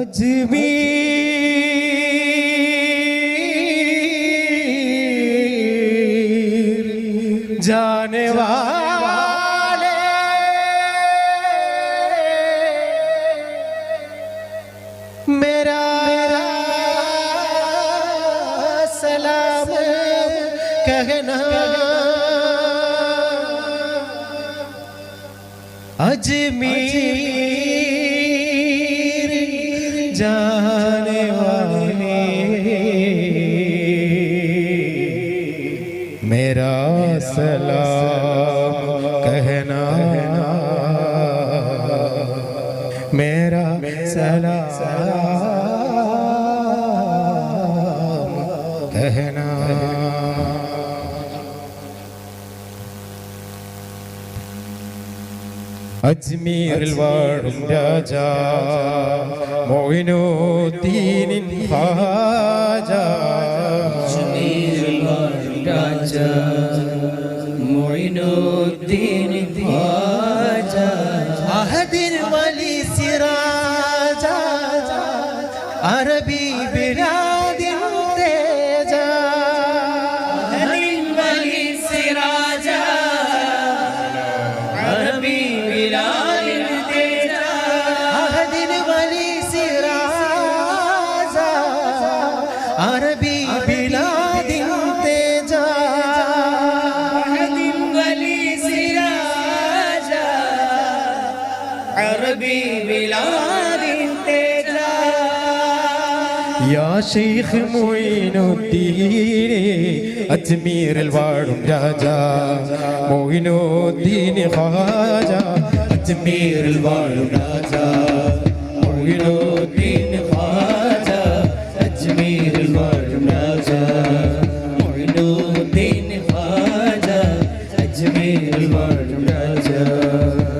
اجمیر جانے والے میرا سلام کہنا اجمیر سلام کہنا میرا سلام کہنا۔ میں سلا دین انفاجا اجمیر الوارم مئینا جا حبيبي يا شيخ معين الدين أتمير الوارم راجا معين الدين خاجا أتمير الوارم راجا معين الدين خاجا أتمير الوارم راجا معين الدين خاجا أتمير الوارم راجا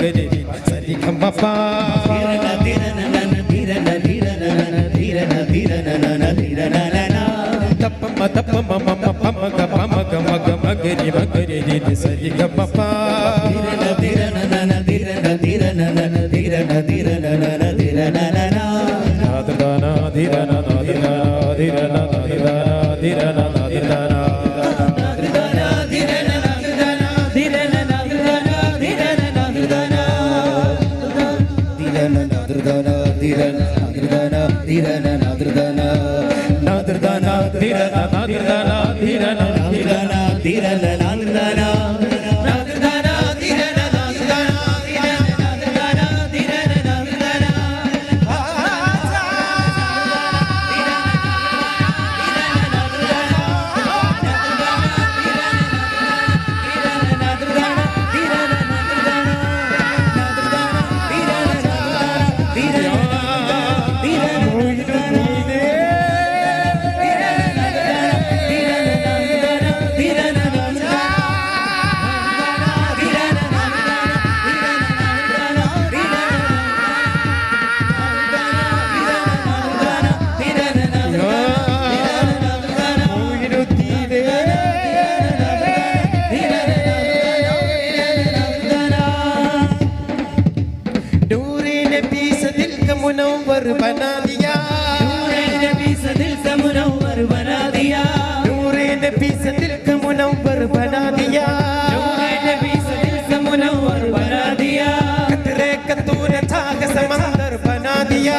kare sari pa നാദൃതന നാദൃതന ധീരന നാദൃതന ധീരന നാദൃതന ധീരന നാദൃതന منور بنا دیا نور نبی سے دل کا منور بنا دیا نور نبی سے دل کا بنا دیا نور نبی سے بنا دیا قطرے قطور تھا سمندر بنا دیا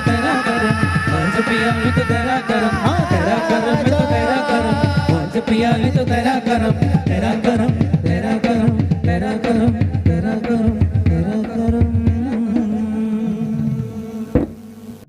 تو تیرا کرم آج پیا تو تیرا کرم ہاں کرم تو تیرا تو تیرا کرم